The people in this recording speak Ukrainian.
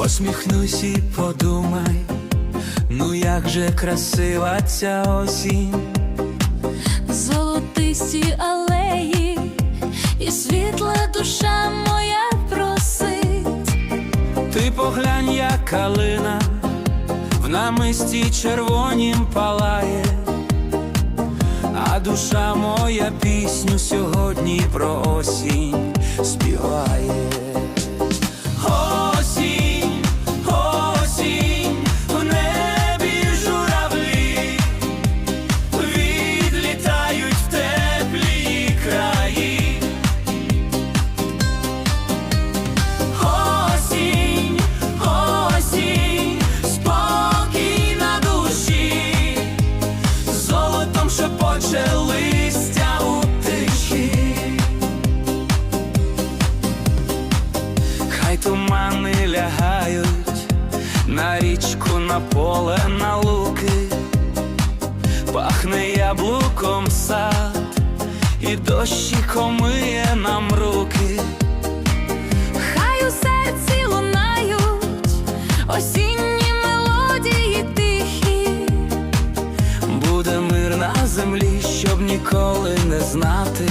Посміхнусь і подумай, ну як же красива ця осінь. золотисті алеї, і світла душа моя просить. Ти поглянь, як калина в намисті червонім палає, а душа моя пісню сьогодні про осінь співає. Листя у тиші. Хай тумани лягають на річку, на поле, на луки, пахне яблуком сад, і дощі комиє нам руки. землі, щоб ніколи не знати.